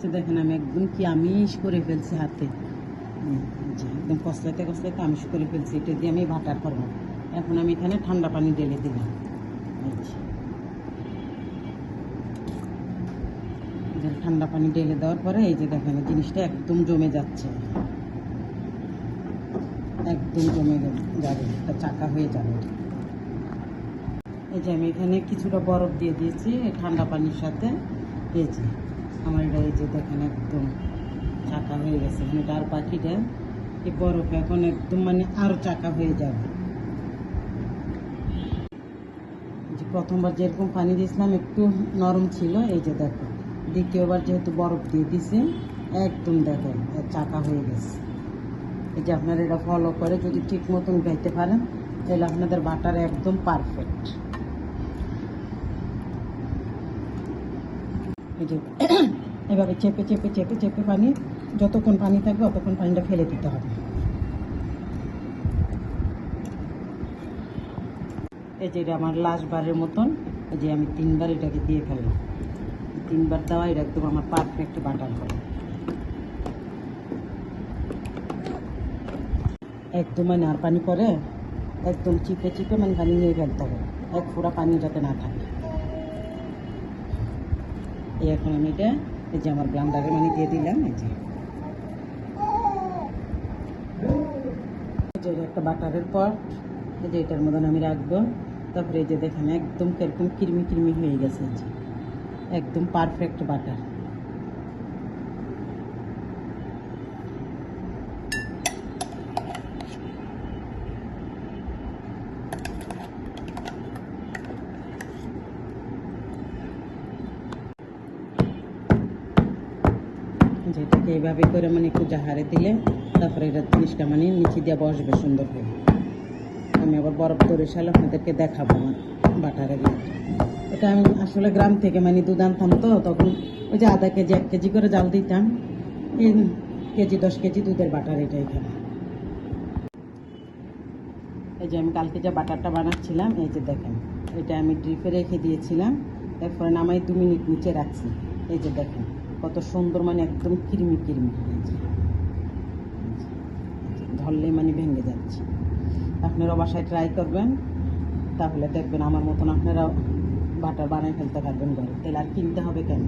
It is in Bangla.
তো দেখেন আমি একদম কি আমিষ করে ফেলছি হাতে। একদম কষলাইতে কষলাইতে আমিষ করে ফেলছি, এটা দিয়ে আমি বাটার করব। এখন আমি এখানে ঠান্ডা পানি ঢেলে দিলাম। ঠান্ডা পানি ঢেলে দেওয়ার পরে, এই যে দেখেন জিনিসটা একদম জমে যাচ্ছে। একদম জমে যাবে, একটা চাকা হয়ে যাবে। এই যে আমি এখানে কিছুটা বরফ দিয়ে দিয়েছি, ঠান্ডা পানির সাথে। এই যে আমার এই যে দেখেন একদম চাকা হয়ে গেছে। মানে তার পাখিটা এই বরফ এখন একদম মানে আরও চাকা হয়ে যাবে। যে প্রথমবার যেরকম পানি দিয়েছিলাম, একটু নরম ছিল। এই যে দেখো, দ্বিতীয়বার যেহেতু বরফ দিয়ে দিছি একদম দেখো এর চাকা হয়ে গেছে। এই যে আপনারা এটা ফলো করে যদি ঠিক মতন গাইতে পারেন, তাহলে আপনাদের বাটার একদম পারফেক্ট এই যে এভাবে চেপে চেপে চেপে চেপে পানি, যতক্ষণ পানি থাকবে ততক্ষণ পানিটা ফেলে দিতে হবে। এই যে আমার লাস্ট বারের মতন, এই যে আমি তিনবার এটাকে দিয়ে ফেললাম। তিনবার দেওয়া এটা একদম আমার পারফেক্ট বাটার হবে একদম মানে আর পানি পরে একদম চিপে চিপে মানে পানি নিয়ে ফেলতে হবে। এক ফোঁড়া পানি যাতে না থাকে। এখন আমি এটা, এই যে আমার ব্লান্ডারে মানে দিয়ে দিলাম, এই যে। যে একটা বাটারের পর এই যে এটার মতন আমি রাখব। তারপরে এই যে দেখেন, একদম কীরকম কিরমি কিরমি হয়ে গেছে একদম পারফেক্ট বাটার। যেটাকে এইভাবে করে মানে একটু জাহারে দিলে তারপরে এটা জিনিসটা মানে নিচে দিয়ে বসবে সুন্দর করে। আমি আবার বরফ ধরে সাল আপনাদেরকে দেখাবো আমার ইয়েটা। এটা আমি আসলে গ্রাম থেকে মানে দুধ আনতাম তো, তখন ওই যে আধা কেজি, এক কেজি করে জাল দিতাম। কেজি, দশ কেজি দুধের বাটার এটা এখানে। এই যে আমি কালকে যে বাটারটা বানাচ্ছিলাম, এই যে দেখেন, এটা আমি ড্রিপে রেখে দিয়েছিলাম। এরপরে নামাই দু মিনিট নিচে রাখছি। এই যে দেখেন। কত সুন্দর মানে একদম কিরমি কিরমি। ধরলে মানে ভেঙে যাচ্ছে। আপনারা বাসায় ট্রাই করবেন, তাহলে দেখবেন আমার মতন আপনারাও বাটার বানাই ফেলতে পারবেন ঘরে। তেল আর কিনতে হবে কেন?